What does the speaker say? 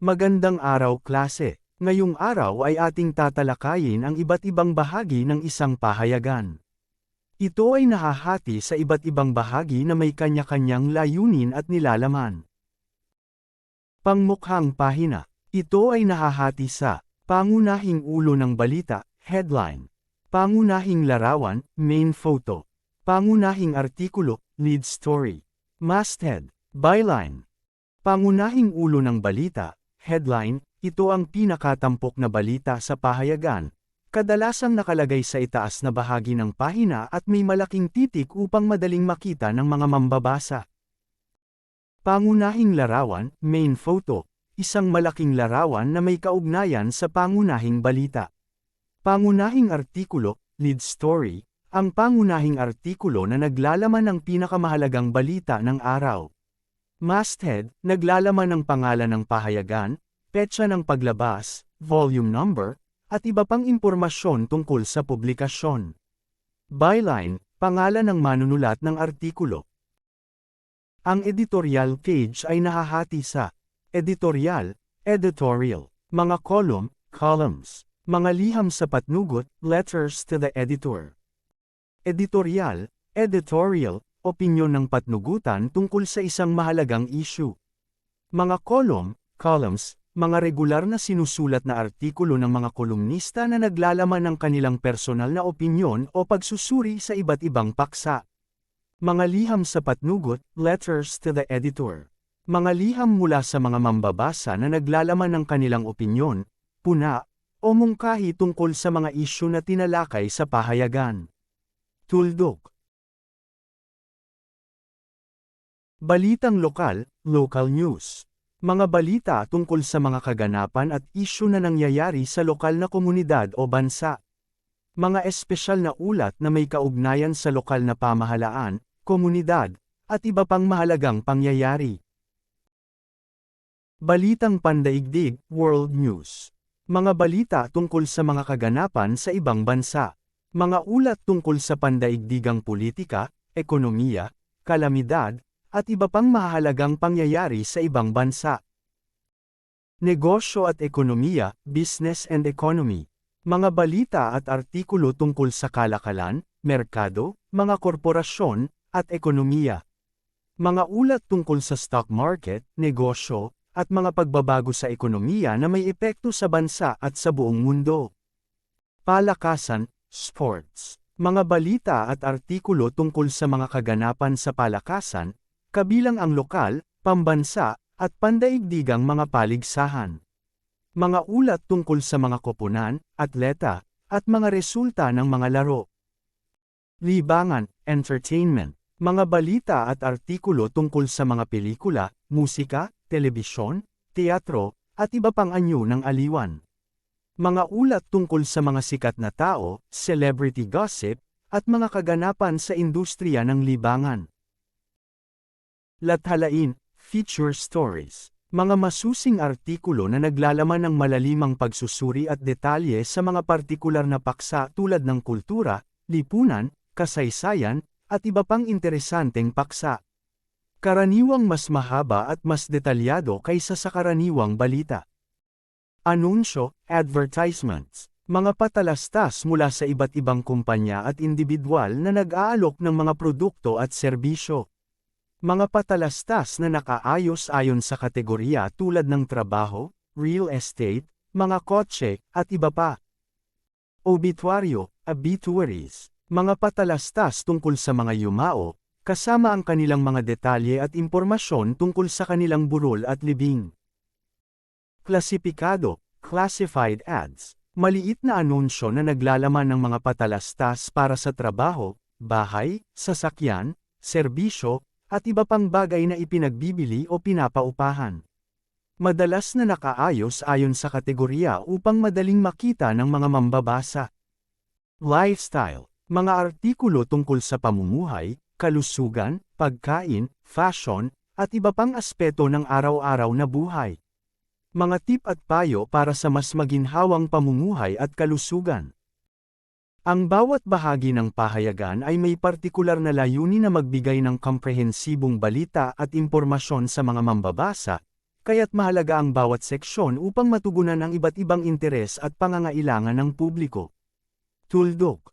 Magandang araw klase. Ngayong araw ay ating tatalakayin ang iba't ibang bahagi ng isang pahayagan. Ito ay nahahati sa iba't ibang bahagi na may kanya-kanyang layunin at nilalaman. Pangmukhang pahina. Ito ay nahahati sa Pangunahing ulo ng balita, headline. Pangunahing larawan, main photo. Pangunahing artikulo, lead story. Masthead, byline. Pangunahing ulo ng balita, headline, ito ang pinakatampok na balita sa pahayagan. Kadalasang nakalagay sa itaas na bahagi ng pahina at may malaking titik upang madaling makita ng mga mambabasa. Pangunahing larawan, main photo, isang malaking larawan na may kaugnayan sa pangunahing balita. Pangunahing artikulo, lead story, ang pangunahing artikulo na naglalaman ng pinakamahalagang balita ng araw. Masthead, naglalaman ng pangalan ng pahayagan, petsa ng paglabas, volume number, at iba pang impormasyon tungkol sa publikasyon. Byline, pangalan ng manunulat ng artikulo. Ang editorial page ay nahahati sa editorial, editorial, mga column, columns, mga liham sa patnugot, letters to the editor. Editorial, editorial, opinyon ng patnugutan tungkol sa isang mahalagang issue. Mga column, columns, mga regular na sinusulat na artikulo ng mga kolumnista na naglalaman ng kanilang personal na opinyon o pagsusuri sa iba't ibang paksa. Mga liham sa patnugot, letters to the editor. Mga liham mula sa mga mambabasa na naglalaman ng kanilang opinyon, puna, o mungkahi tungkol sa mga isyu na tinalakay sa pahayagan. Tuldok Balitang lokal, local news. Mga balita tungkol sa mga kaganapan at isyu na nangyayari sa lokal na komunidad o bansa. Mga espesyal na ulat na may kaugnayan sa lokal na pamahalaan, komunidad, at iba pang mahalagang pangyayari. Balitang Pandaigdig, World News. Mga balita tungkol sa mga kaganapan sa ibang bansa. Mga ulat tungkol sa pandaigdigang politika, ekonomiya, kalamidad, at iba pang mahalagang pangyayari sa ibang bansa. Negosyo at ekonomiya, business and economy. Mga balita at artikulo tungkol sa kalakalan, merkado, mga korporasyon, at ekonomiya. Mga ulat tungkol sa stock market, negosyo, at mga pagbabago sa ekonomiya na may epekto sa bansa at sa buong mundo. Palakasan, sports. Mga balita at artikulo tungkol sa mga kaganapan sa palakasan, kabilang ang lokal, pambansa, at pandaigdigang mga paligsahan. Mga ulat tungkol sa mga koponan, atleta, at mga resulta ng mga laro. Libangan, entertainment, mga balita at artikulo tungkol sa mga pelikula, musika, telebisyon, teatro, at iba pang anyo ng aliwan. Mga ulat tungkol sa mga sikat na tao, celebrity gossip, at mga kaganapan sa industriya ng libangan. Lathalain, feature stories. Mga masusing artikulo na naglalaman ng malalimang pagsusuri at detalye sa mga partikular na paksa tulad ng kultura, lipunan, kasaysayan, at iba pang interesanteng paksa. Karaniwang mas mahaba at mas detalyado kaysa sa karaniwang balita. Anunsyo, advertisements, mga patalastas mula sa iba't ibang kumpanya at individual na nag-aalok ng mga produkto at serbisyo. Mga patalastas na nakaayos ayon sa kategorya tulad ng trabaho, real estate, mga kotse, at iba pa. Obituaryo, obituaries, mga patalastas tungkol sa mga yumao, kasama ang kanilang mga detalye at impormasyon tungkol sa kanilang burol at libing. Klasipikado, classified ads, maliit na anunsyo na naglalaman ng mga patalastas para sa trabaho, bahay, sasakyan, serbisyo, at iba pang bagay na ipinagbibili o pinapaupahan. Madalas na nakaayos ayon sa kategorya upang madaling makita ng mga mambabasa. Lifestyle, mga artikulo tungkol sa pamumuhay, kalusugan, pagkain, fashion, at iba pang aspeto ng araw-araw na buhay. Mga tip at payo para sa mas maginhawang pamumuhay at kalusugan. Ang bawat bahagi ng pahayagan ay may partikular na layunin na magbigay ng komprehensibong balita at impormasyon sa mga mambabasa, kaya't mahalaga ang bawat seksyon upang matugunan ang iba't ibang interes at pangangailangan ng publiko. Tuldok